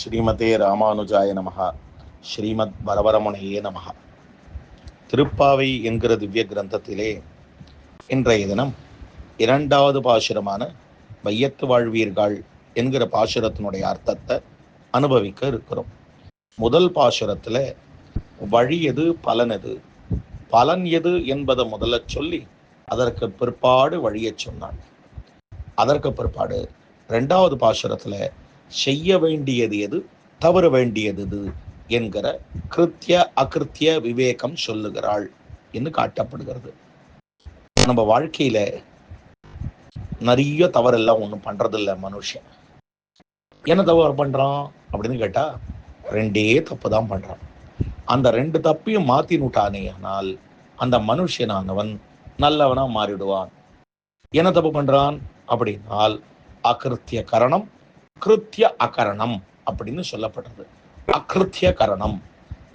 ஸ்ரீமதே ராமானுஜாய நமகா ஸ்ரீமத் வரவரமுனையே நமகா திருப்பாவை என்கிற திவ்ய கிரந்தத்திலே இன்றைய தினம் இரண்டாவது பாசுரமான வையத்து வாழ்வீர்கள் என்கிற பாசுரத்தினுடைய அர்த்தத்தை அனுபவிக்க இருக்கிறோம். முதல் பாசுரத்தில் வழி எது பலன் எது? பலன் எது என்பதை முதல்ல சொல்லி அதற்கு பிற்பாடு வழியை சொன்னான். அதற்கு பிற்பாடு ரெண்டாவது பாசுரத்தில் செய்ய வேண்டியது எது? தவற வேண்டியது எது? என்கிற கிருத்திய அகிருத்திய விவேகம் சொல்லுகிறாள் என்று காட்டப்படுகிறது. நம்ம வாழ்க்கையில நிறைய தவறெல்லாம் ஒன்றும் பண்றதில்ல மனுஷன். என்ன தவறு பண்றான் அப்படின்னு கேட்டா ரெண்டே தப்பு தான் பண்றான். அந்த ரெண்டு தப்பையும் மாத்தினுட்டானே ஆனால் அந்த மனுஷனானவன் நல்லவனா மாறிடுவான். என்ன தப்பு பண்றான்? அப்படின்னால் அகிருத்திய கரணம் அகிருத்திய அகரணம் அப்படின்னு சொல்லப்படுறது. அகிருத்திய கரணம்.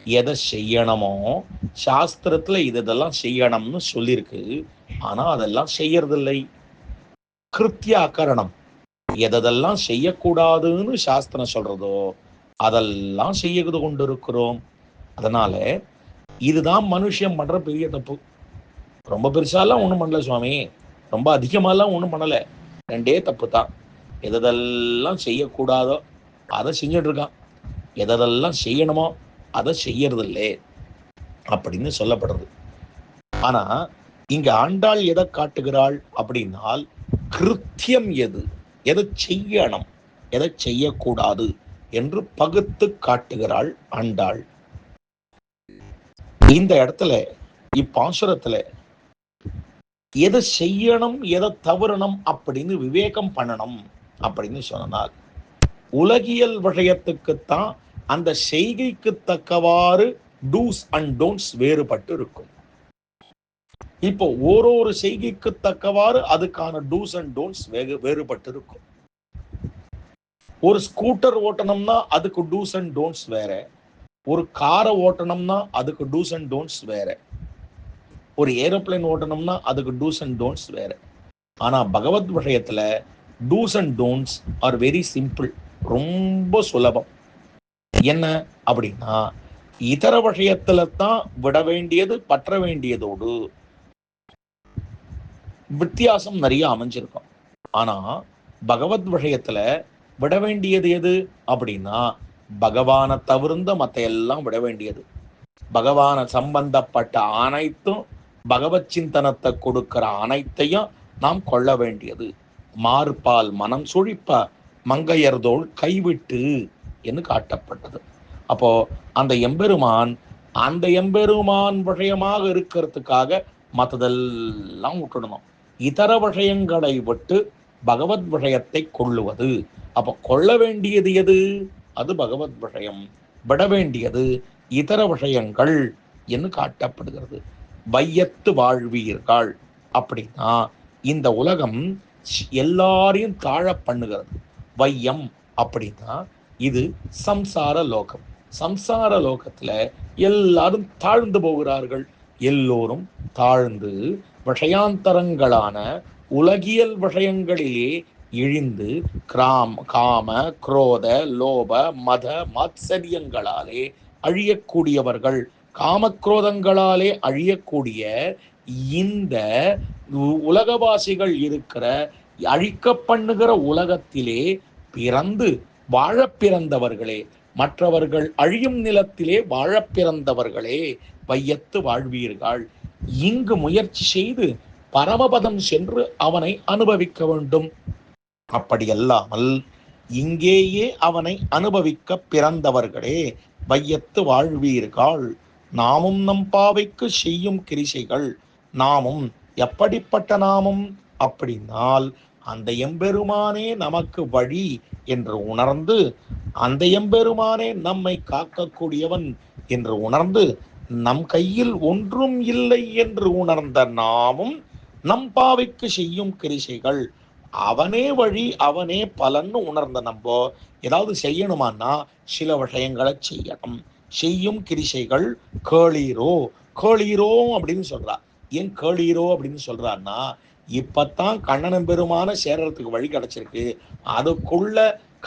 எதை செய்யணுமோ சாஸ்திரத்துல இது இதெல்லாம் செய்யணும்னு சொல்லியிருக்கு ஆனா அதெல்லாம் செய்யறதில்லை. கிருத்திய அகரணம். எதெல்லாம் செய்யக்கூடாதுன்னு சாஸ்திரம் சொல்றதோ அதெல்லாம் செய்யது கொண்டு இருக்கிறோம் அதனால இதுதான் மனுஷன் பண்ற பெரிய தப்பு. ரொம்ப பெருசாலாம் ஒண்ணும் பண்ணல சுவாமி. ரொம்ப அதிகமாலாம் ஒண்ணும் பண்ணல. ரெண்டே தப்பு தான். எதெல்லாம் செய்யக்கூடாதோ அதை செஞ்சுட்டு இருக்கான் எதெல்லாம் செய்யணுமோ அதை செய்யறதில்லே அப்படின்னு சொல்லப்படுறது. ஆனா இங்க ஆண்டாள் எதை காட்டுகிறாள் அப்படின்னால் கிருத்தியம் எது? எதை செய்யணும்? எதை செய்யக்கூடாது என்று பகுத்து காட்டுகிறாள் ஆண்டாள். இந்த இடத்துல இப்பாசுரத்துல எதை செய்யணும் எதை தவறணும் அப்படின்னு விவேகம் பண்ணணும். அப்படின்னு சொன்னால் உலகியல் விஷயத்துக்குத்தான் அந்த செய்கைக்கு தக்கவாறு டூஸ் அண்ட் டோன்ட்ஸ் வேறுபட்டு இருக்கும் இப்போ ஓரொரு செய்கைக்கு தக்கவாறு அதுக்கான டூஸ் அண்ட் டோன்ட்ஸ் வேறு வேறுபட்டு இருக்கும் ஒரு ஸ்கூட்டர் ஓட்டணும்னா அதுக்கு டூஸ் அண்ட் டோன்ட்ஸ் வேற. ஒரு காரை ஓட்டணும்னா அதுக்கு டூஸ் அண்ட் டோன்ட்ஸ் வேற. ஒரு ஏரோப்ளேன் ஓட்டணும்னா அதுக்கு டூஸ் அண்ட் டோன்ட்ஸ் வேற. ஆனா பகவத் விஷயத்துல do's and don'ts are very simple ரொம்ப சுலபம். என்ன அப்படின்னா இதர விஷயத்துல தான் விட வேண்டியது பற்ற வேண்டியதோடு வித்தியாசம் நிறைய அமைஞ்சிருக்கும். ஆனா பகவத் விஷயத்துல விட வேண்டியது எது அப்படின்னா பகவானை தவிர்ந்த மத்த எல்லாம் விட வேண்டியது. பகவான சம்பந்தப்பட்ட அனைத்தும் பகவத் சிந்தனத்தை கொடுக்கிற அனைத்தையும் நாம் கொள்ள வேண்டியது. மார்பால் மனம் சுழிப்ப மங்கையர்தோள் கைவிட்டு என்று காட்டப்பட்டது. அப்போ அந்த எம்பெருமான் அந்த எம்பெருமான் விஷயமாக இருக்கிறதுக்காக மற்றதெல்லாம் விட்டுடணும் இதர விஷயங்களை விட்டு பகவத் விஷயத்தை கொள்ளுவது. அப்போ கொள்ள வேண்டியது எது? அது பகவத் விஷயம். விட வேண்டியது இதர விஷயங்கள் என்று காட்டப்படுகிறது. வையத்து வாழ்வீர்கள். அப்படின்னா இந்த உலகம் எல்லாரையும் தாழ பண்ணுகிறது. வையம் அப்படின்னா இது சம்சார லோகம். சம்சார லோகத்துல எல்லாரும் தாழ்ந்து போகிறார்கள். எல்லோரும் தாழ்ந்து விஷயாந்தரங்களான உலகியல் விஷயங்களிலே இழிந்து கிராம் காம குரோத லோப மத மாத்சரியங்களாலே அழியக்கூடியவர்கள். காமக்ரோதங்களாலே அழியக்கூடிய இந்த உலகவாசிகள் இருக்கிற அழிக்க பண்ணுகிற உலகத்திலே பிறந்து வாழ பிறந்தவர்களே மற்றவர்கள் அழியும் நிலத்திலே வாழ பிறந்தவர்களே வையத்து வாழ்வீர்கள். இங்கு முயற்சி செய்து பரமபதம் சென்று அவனை அனுபவிக்க வேண்டும். அப்படியல்லாமல் இங்கேயே அவனை அனுபவிக்க பிறந்தவர்களே வையத்து வாழ்வீர்கள். நாமும் நம் பாவைக்கு செய்யும் கிரிசைகள் நாமும் எப்படிப்பட்ட நாமும்? அப்படின்னால் அந்த எம்பெருமானே நமக்கு வழி என்று உணர்ந்து அந்த எம்பெருமானே நம்மை காக்கக்கூடியவன் என்று உணர்ந்து நம் கையில் ஒன்றும் இல்லை என்று உணர்ந்த நாமும் நம் பாவைக்கு செய்யும் கிரிசைகள் அவனே வழி அவனே பலன்னு உணர்ந்த நம்ம ஏதாவது செய்யணுமான்னா சில விஷயங்களை செய்யணும். செய்யும் கிரிசைகள் கேளீரோ கேளீரோ அப்படின்னு சொல்றா. ஏன் கேளீரோ அப்படின்னு சொல்றாருன்னா இப்பத்தான் கண்ணனம் பெருமான சேரத்துக்கு வழி கிடைச்சிருக்கு. அதுக்குள்ள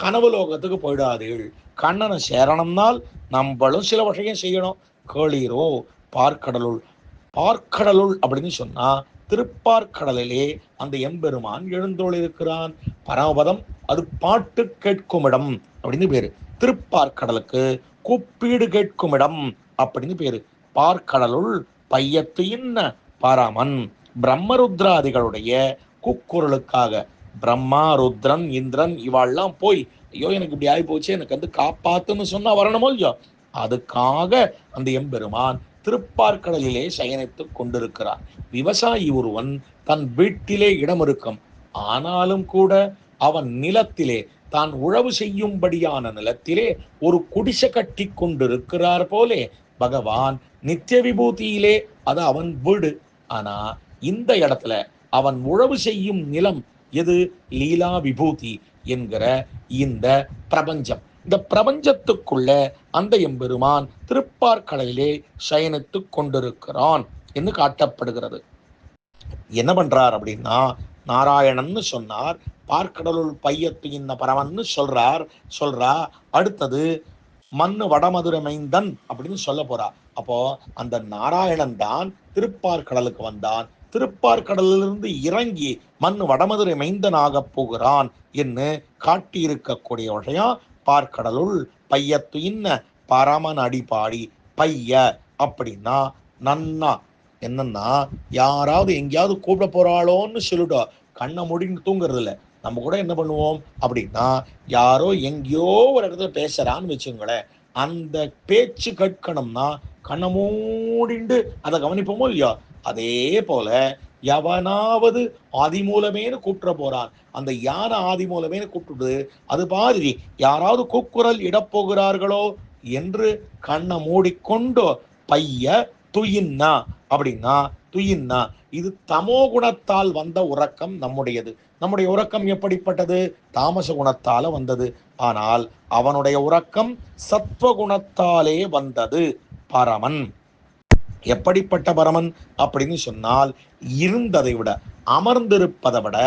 கனவு லோகத்துக்கு போயிடாதீள் கண்ணனை சேரணும்னால் நம்மளும் சில விஷயம் செய்யணும். கேளீரோ பார்க்கடலுள் பார்க்கடலுள் அப்படின்னு சொன்னா திருப்பார்க்கடலிலே அந்த எம்பெருமான் எழுந்தொழிருக்கிறான் பரமபதம் அது பாட்டு கேட்கும் இடம் அப்படின்னு பேரு. திருப்பார்க்கடலுக்கு கூப்பீடு கேட்கும் இடம் அப்படின்னு பேரு. பார்க்கடலுள் பையத்து இன்ன பரமன் பிரம்மருத்ராதிகளுடைய குக்குரலுக்காக பிரம்மா ருத்ரன் இந்திரன் இவாள்லாம் போய் ஐயோ எனக்கு இப்படி ஆகி போச்சு எனக்கு வந்து காப்பாத்துன்னு சொன்னா வரணுமோ இல்லையோ? அதுக்காக அந்த எம்பெருமான் திருப்பார்கடலிலே சயனித்துக் கொண்டிருக்கிறார். விவசாயி ஒருவன் தன் வீட்டிலே இடம் இருக்கும் ஆனாலும் கூட அவன் நிலத்திலே தான் உழவு செய்யும்படியான நிலத்திலே ஒரு குடிசை கட்டி கொண்டிருக்கிறார் போலே பகவான் நித்திய விபூதியிலே அது அவன் வீடு ஆனா இந்த இடத்துல அவன் உழவு செய்யும் நிலம் எது? லீலா விபூதி என்கிற இந்த பிரபஞ்சம். இந்த பிரபஞ்சத்துக்குள்ள அந்த எம்பெருமான் திருப்பார்கடலிலே சயனித்துக் கொண்டிருக்கிறான் என்று காட்டப்படுகிறது. என்ன பண்றார் அப்படின்னா நாராயணன்னு சொன்னார் பார்க்கடலுள் பையத்து இன்ன பரவன்னு சொல்றார் சொல்றா அடுத்தது மண்ணு வடமதுரமைந்தன் அப்படின்னு சொல்ல போறா. அப்போ அந்த நாராயணன் தான் திருப்பார் கடலுக்கு வந்தான். திருப்பார் கடலிலிருந்து இறங்கி மண் வடமதுரை மைந்தனாக போகிறான் என்று காட்டியிருக்கக்கூடிய விஷயம் பார்க்கடலுள் பையத்து இன்ன பரமன் அடிபாடி பைய அப்படின்னா நன்னா. என்னன்னா யாராவது எங்கேயாவது கூப்பிட போறாளோன்னு சொல்லிட்டோம் கண்ணை முடின்னு தூங்குறது இல்லை நம்ம கூட என்ன பண்ணுவோம் அப்படின்னா யாரோ எங்கேயோ ஒரு இடத்துல பேசுறான்னு வச்சுங்களேன் அந்த பேச்சு கேட்கணும்னா கண்ணை மூடிண்டு அதை கவனிப்போமோ இல்லையா? அதே போல எவனாவது ஆதி மூலமேனு கூப்பிட போறான் அந்த யானை ஆதி மூலமேனு கூப்பிட்டு அது மாதிரி யாராவது கூக்குரல் இடப்போகிறார்களோ என்று கண்ணை மூடிக்கொண்டு பைய துயின்னா? அப்படின்னா துயின்னா இது தமோ குணத்தால் வந்த உறக்கம் நம்முடையது. நம்முடைய உறக்கம் எப்படிப்பட்டது? தாமச குணத்தால வந்தது. ஆனால் அவனுடைய உறக்கம் சத்வ குணத்தாலே வந்தது. பரமன். எப்படிப்பட்ட பரமன்? அப்படின்னு சொன்னால் இருந்ததை விட அமர்ந்திருப்பதை விட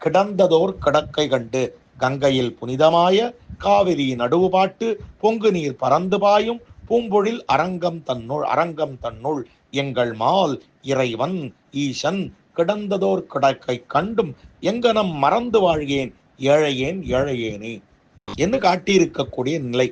கிடந்ததோர் கிடக்கை கண்டு கங்கையில் புனிதமாய காவிரி நடுவுபாட்டு பொங்கு நீர் பறந்து பாயும் பூம்பொழில் அரங்கம் தன்னுள் அரங்கம் தன்னுள் எங்கள் மால் இறைவன் ஈசன் கிடந்ததோர் கிடக்கை கண்டும் எங்கனம் மறந்து வாழ்கேன் ஏழையேன் ஏழையேனே. என்று காட்டியிருக்கக்கூடிய நிலை.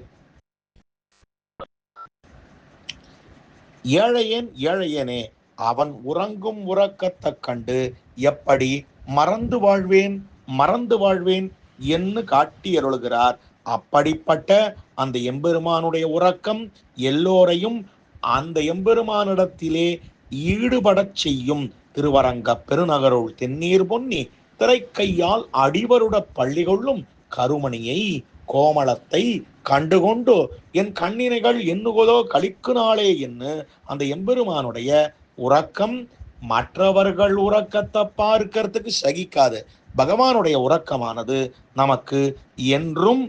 ஏழையன் ஏழையனே அவன் உறங்கும் உறக்கத்தைக் கண்டு எப்படி மறந்து வாழ்வேன் மறந்து வாழ்வேன் என்று காட்டி அருள்கிறார் அப்படிப்பட்ட அந்த எம்பெருமானுடைய உறக்கம் எல்லோரையும் அந்த எம்பெருமானிடத்திலே ஈடுபடச் செய்யும். திருவரங்க பெருநகருள் தென்னீர் பொன்னி திரைக்கையால் அடிவருட பள்ளிகொள்ளும் கருமணியை கோமளத்தை கண்டுகொண்டு என் கண்ணினைகள் எண்ணுகோதோ கழிக்கு நாளே என்று அந்த எம்பெருமானுடைய உறக்கம் மற்றவர்கள் உறக்கத்தை பார்க்கறதுக்கு சகிக்காது. பகவானுடைய உறக்கமானது நமக்கு என்றும்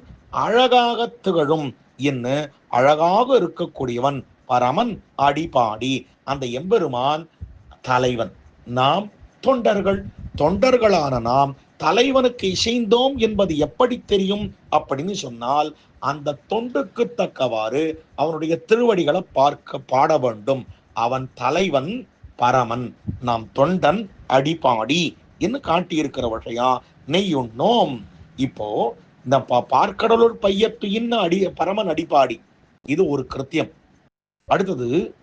அழகாக திகழும் என்று அழகாக இருக்கக்கூடியவன் பரமன் அடிபாடி. அந்த எம்பெருமான் தலைவன். நாம் தொண்டர்கள். தொண்டர்களான நாம் தலைவனுக்கு இசைந்தோம் என்பது எப்படி தெரியும் அப்படின்னு சொன்னால் அந்த தொண்டுக்கு தக்கவாறு அவனுடைய திருவடிகளை பார்க்க பாட வேண்டும். அவன் தலைவன் பரமன். நாம் தொண்டன் அடிப்பாடி என்று காட்டியிருக்கிற விஷயம் நெய்யுண்ணோம். இப்போ இந்த பா- பார்க்கடலூர் பையத்து இன்னும் அடி பரமன் அடிப்பாடி இது ஒரு கிருத்தியம். அடுத்தது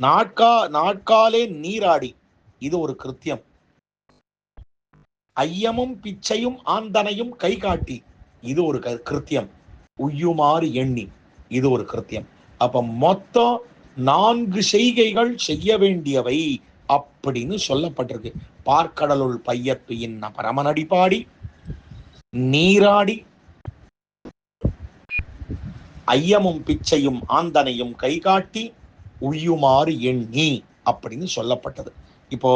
நாட்கா நாட்காலே நீராடி. இது ஒரு கிருத்தியம். ஐயமும் பிச்சையும் ஆந்தனையும் கை காட்டி இது ஒரு கிருத்தியம். உய்யுமாறு எண்ணி. இது ஒரு கிருத்தியம். அப்ப மொத்தம் நான்கு செய்கைகள் செய்ய வேண்டியவை அப்படின்னு சொல்லப்பட்டிருக்கு. பார்க்கடலுள் பையத்து இன்ன பரமனடி பாடி நீராடி ஐயமும் பிச்சையும் ஆந்தனையும் கை காட்டி உய்யுமாறு எண்ணி அப்படின்னு சொல்லப்பட்டது. இப்போ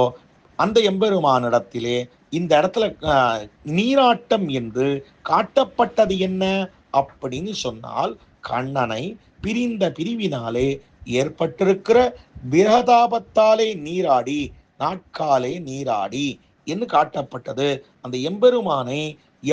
அந்த எம்பெருமானிடத்திலே இந்த இடத்துல நீராட்டம் என்று காட்டப்பட்டது என்ன? அப்படின்னு சொன்னால் கண்ணனை பிரிந்த பிரிவினாலே ஏற்பட்டிருக்கிற விரதாபத்தாலே நீராடி நாட்காலே நீராடி என்று காட்டப்பட்டது. அந்த எம்பெருமானை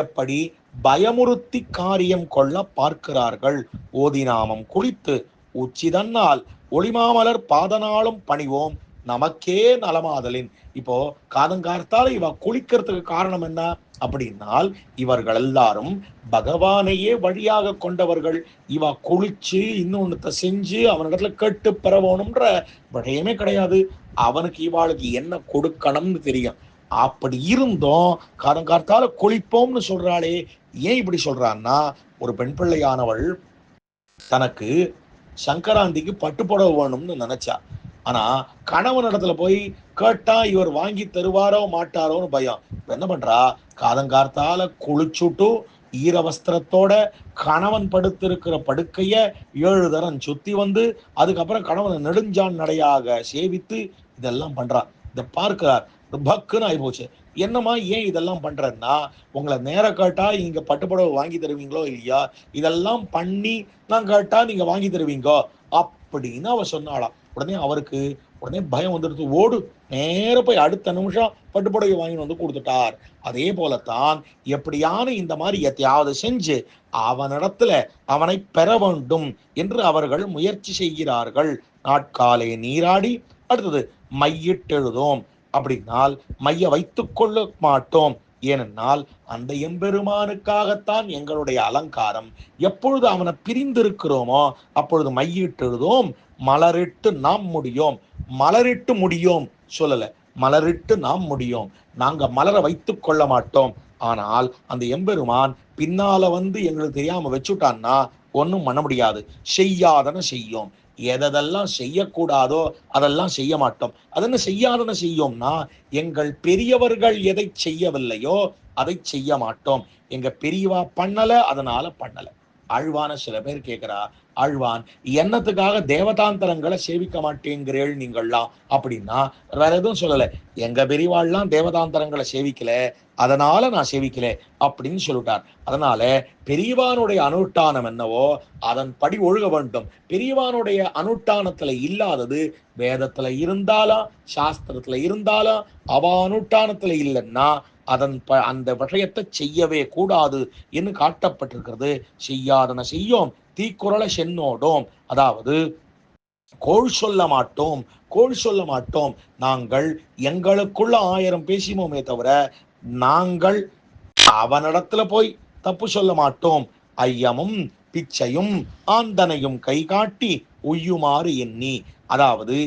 எப்படி பயமுறுத்தி காரியம் கொள்ள பார்க்கிறார்கள்? ஓதிநாமம் குளித்து உச்சிதன்னால் ஒளிமாமலர் பாதனாலும் பணிவோம். நமக்கே நலமாதலின். இப்போ காதங்கார்த்தால இவ குளிக்கிறதுக்கு காரணம் என்ன? அப்படின்னால் இவர்கள் எல்லாரும் பகவானையே வழியாக கொண்டவர்கள். இவ குளிச்சு இன்னொன்னத்தை செஞ்சு அவனிடத்துல கேட்டு பெறவோணும்ன்ற விடயமே கிடையாது. அவனுக்கு இவாளுக்கு என்ன கொடுக்கணும்னு தெரியும். அப்படி இருந்தும் காதங்கார்த்தால குளிப்போம்னு சொல்றாளே. ஏன் இப்படி சொல்றான்னா ஒரு பெண் பிள்ளையானவள் தனக்கு சங்கராந்திக்கு பட்டுப்புடவை வேணும்னு நினைச்சா. ஆனா கணவன் இடத்துல போய் கேட்டா இவர் வாங்கி தருவாரோ மாட்டாரோன்னு பயம். என்ன பண்றா? காதங்கார்த்தால குளிச்சுட்டு ஈர வஸ்திரத்தோட கணவன் படுத்திருக்கிற படுக்கைய ஏழு தரம் சுத்தி வந்து அதுக்கப்புறம் கணவனை நெடுஞ்சான் நடையாக சேவித்து இதெல்லாம் பண்றா. இதை பார்க்கிறார். பக்குன்னு ஆயிப்போச்சு. என்னம்மா ஏன் இதெல்லாம் பண்றேன்னா உங்களை நேரம் கேட்டா இங்க பட்டுப்புடவை வாங்கி தருவீங்களோ இல்லையா? இதெல்லாம் பண்ணி நான் கேட்டா நீங்க வாங்கி தருவீங்கோ? அப்படின்னு அவ சொன்னாளாம். உடனே அவருக்கு உடனே பயம் வந்துடுது ஓடு நேர போய் அடுத்த நிமிஷம் பட்டுப்புடவை வாங்கின்னு வந்து கொடுத்துட்டார். அதே போலத்தான் எப்படியான இந்த மாதிரி எத்தையாவது செஞ்சு அவனிடத்துல அவனை பெற வேண்டும் என்று அவர்கள் முயற்சி செய்கிறார்கள். நாட்காலே நீராடி அடுத்தது மையிட்டெழுதோம். அப்படின்னால் மைய வைத்துக் கொள்ள மாட்டோம். ஏனென்றால் அந்த எம்பெருமானுக்காகத்தான் எங்களுடைய அலங்காரம். எப்பொழுது அவனை பிரிந்திருக்கிறோமோ அப்பொழுது மையிட்டெழுதோம். மலரிட்டு நாம் முடியும். மலரிட்டு முடியும். சொல்லல. மலரிட்டு நாம் முடியும். நாங்க மலரை வைத்துக் கொள்ள மாட்டோம். ஆனால் அந்த எம்பெருமான் பின்னால வந்து எங்களுக்கு தெரியாம வச்சுட்டான்னா ஒன்றும் பண்ண முடியாது. செய்யாதன செய்யும். எதெல்லாம் செய்யக்கூடாதோ அதெல்லாம் செய்ய மாட்டோம். அதென்ன செய்யாதன செய்யோம்னா எங்கள் பெரியவர்கள் எதை செய்யவில்லையோ அதை செய்ய மாட்டோம். எங்க பெரியவா பண்ணல அதனால பண்ணல. ஆழ்வான சில பேர் கேட்கிறா ஆழ்வான் என்னத்துக்காக தேவதாந்தரங்களை சேவிக்க மாட்டேங்கிறேள் நீங்கள்லாம்? அப்படின்னா வேற எதுவும் சொல்லல. எங்க பெரியவாள்லாம் தேவதாந்தரங்களை சேவிக்கல அதனால நான் சேவிக்கல அப்படின்னு சொல்லிட்டார். அதனால பெரியவானுடைய அனுஷ்டானம் என்னவோ அதன் படி ஒழுக வேண்டும். பெரியவானுடைய அனுஷ்டானத்துல இல்லாதது வேதத்துல இருந்தாலும் சாஸ்திரத்துல இருந்தாலும் அவ அனுஷ்டானத்துல இல்லைன்னா அதன் ப அந்த விஷயத்தை செய்யவே கூடாது என்று காட்டப்பட்டிருக்கிறது. செய்யாதன செய்யோம் தீக்குறளை சென்னோடோம். அதாவது கோள் சொல்ல மாட்டோம் கோள் சொல்ல மாட்டோம். நாங்கள் எங்களுக்குள்ள ஆயிரம் பேசினோமே தவிர நாங்கள் அவனிடத்துல போய் தப்பு சொல்ல மாட்டோம். ஐயமும் பிச்சையும் ஆந்தனையும் கை காட்டி உய்யுமாறு எண்ணி அதாவது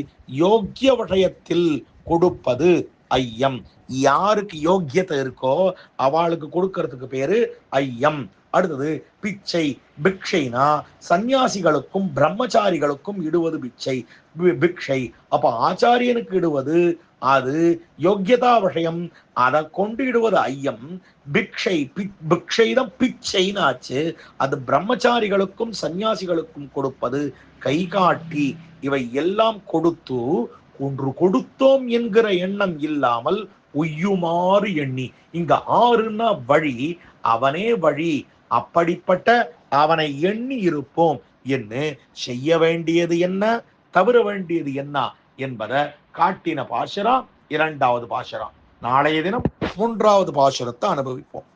யோக்கிய விஷயத்தில் கொடுப்பது ஐயம். யாருக்கு யோக்கியத்தை இருக்கோ அவளுக்கு கொடுக்கறதுக்கு பேரு ஐயம். அடுத்தது பிச்சை பிக்ஷைனா சந்நியாசிகளுக்கும் பிரம்மச்சாரிகளுக்கும் இடுவது பிச்சை. பிக்ஷை. அப்ப ஆச்சாரியனுக்கு இடுவது அது யோக்கியதா விஷயம். அதை கொண்டு இடுவது ஐயம். பிக்ஷை பிக்ஷை தான் பிச்சைன்னு ஆச்சு அது பிரம்மச்சாரிகளுக்கும் சந்நியாசிகளுக்கும் கொடுப்பது கை காட்டி இவை எல்லாம் கொடுத்து ஒன்று கொடுத்தோம் என்கிற எண்ணம் இல்லாமல் உய்யுமாறு எண்ணி. இங்க ஆறுன்னா வழி அவனே வழி அப்படிப்பட்ட அவனை எண்ணி இருப்போம். என்று செய்ய வேண்டியது என்ன? தவிர வேண்டியது என்ன? என்பதை காட்டின பாசுரம் இரண்டாவது பாசுரம். நாளைய தினம் மூன்றாவது பாசுரத்தை அனுபவிப்போம்.